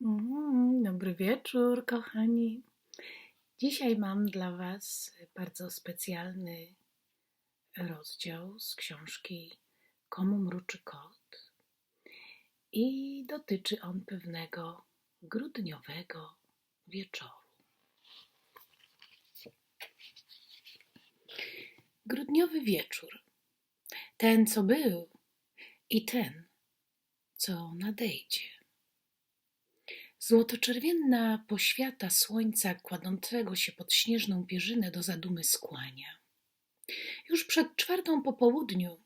Mm, Dobry wieczór, kochani. Dzisiaj mam dla Was bardzo specjalny rozdział z książki Komu mruczy kot. I dotyczy on pewnego grudniowego wieczoru. Grudniowy wieczór. Ten, co był i ten, co nadejdzie. Złotoczerwienna poświata słońca kładącego się pod śnieżną pierzynę do zadumy skłania. Już przed czwartą po południu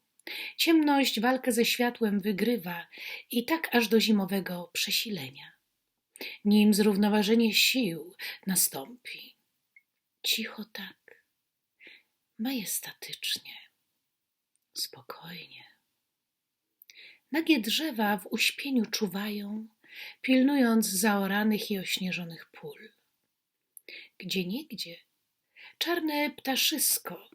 ciemność walkę ze światłem wygrywa i tak aż do zimowego przesilenia. Nim zrównoważenie sił nastąpi. Cicho tak, majestatycznie, spokojnie. Nagie drzewa w uśpieniu czuwają, pilnując zaoranych i ośnieżonych pól. Gdzie niegdzie czarne ptaszysko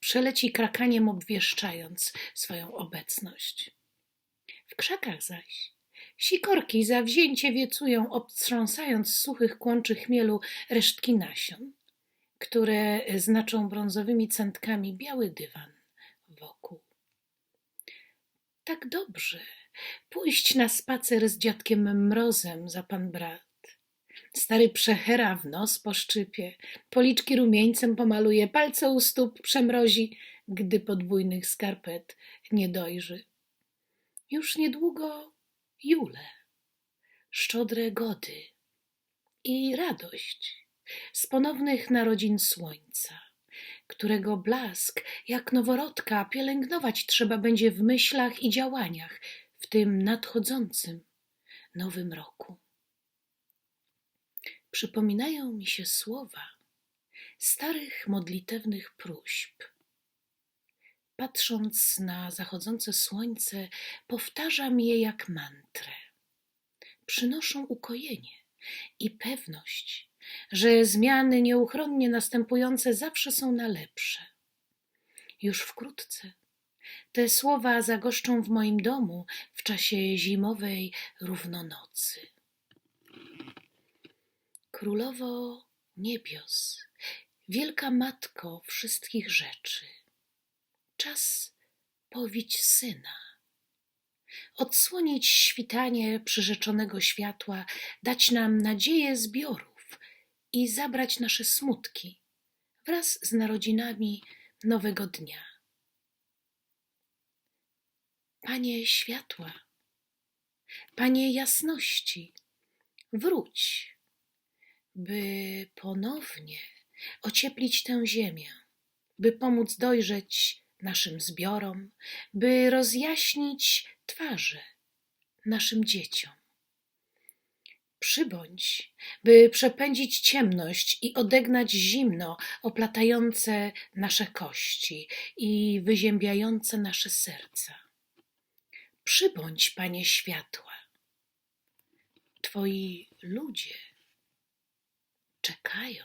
przeleci krakaniem obwieszczając swoją obecność. W krzakach zaś sikorki zawzięcie wiecują, obtrząsając suchych kłączy chmielu resztki nasion, które znaczą brązowymi centkami biały dywan wokół. Tak dobrze, pójść na spacer z dziadkiem Mrozem za pan brat. Stary przechera w nos poszczypie, policzki rumieńcem pomaluje, palce u stóp przemrozi, gdy podwójnych skarpet nie dojrzy. Już niedługo Jule, szczodre gody i radość z ponownych narodzin słońca, którego blask jak noworodka pielęgnować trzeba będzie w myślach i działaniach tym nadchodzącym nowym roku. Przypominają mi się słowa starych modlitewnych próśb. Patrząc na zachodzące słońce, powtarzam je jak mantrę. Przynoszą ukojenie i pewność, że zmiany nieuchronnie następujące zawsze są na lepsze. Już wkrótce te słowa zagoszczą w moim domu w czasie zimowej równonocy. Królowo niebios, wielka matko wszystkich rzeczy, czas powić syna, odsłonić świtanie przyrzeczonego światła, dać nam nadzieję zbiorów i zabrać nasze smutki wraz z narodzinami nowego dnia. Panie światła, Panie jasności, wróć, by ponownie ocieplić tę ziemię, by pomóc dojrzeć naszym zbiorom, by rozjaśnić twarze naszym dzieciom. Przybądź, by przepędzić ciemność i odegnać zimno oplatające nasze kości i wyziębiające nasze serca. Przybądź, Panie światła. Twoi ludzie czekają.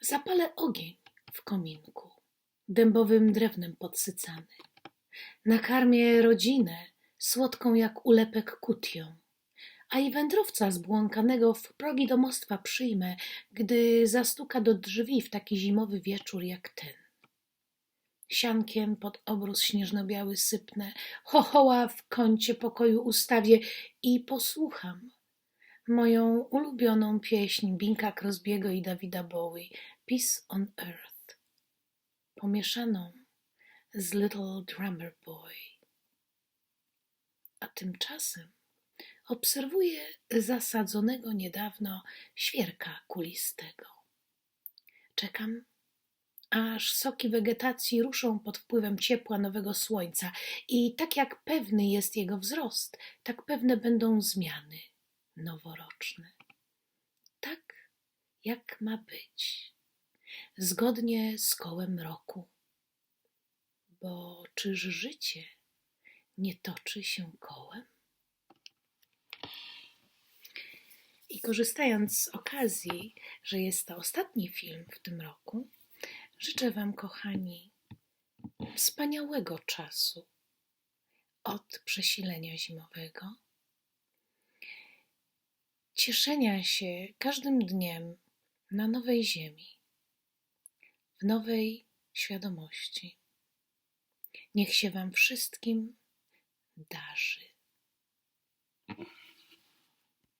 Zapalę ogień w kominku, dębowym drewnem podsycany. Nakarmię rodzinę słodką jak ulepek kutią, a i wędrowca zbłąkanego w progi domostwa przyjmę, gdy zastuka do drzwi w taki zimowy wieczór jak ten siankiem pod obrus śnieżno-biały sypnę, chochoła w kącie pokoju ustawię i posłucham moją ulubioną pieśń Binka Crosbiego i Davida Bowie Peace on Earth, pomieszaną z Little Drummer Boy. A tymczasem obserwuję zasadzonego niedawno świerka kulistego. Czekam aż soki wegetacji ruszą pod wpływem ciepła nowego słońca i tak jak pewny jest jego wzrost, tak pewne będą zmiany noworoczne. Tak jak ma być, zgodnie z kołem roku. Bo czyż życie nie toczy się kołem? I korzystając z okazji, że jest to ostatni film w tym roku, Życzę Wam, kochani, wspaniałego czasu, od przesilenia zimowego, cieszenia się każdym dniem na nowej ziemi, w nowej świadomości. Niech się Wam wszystkim darzy.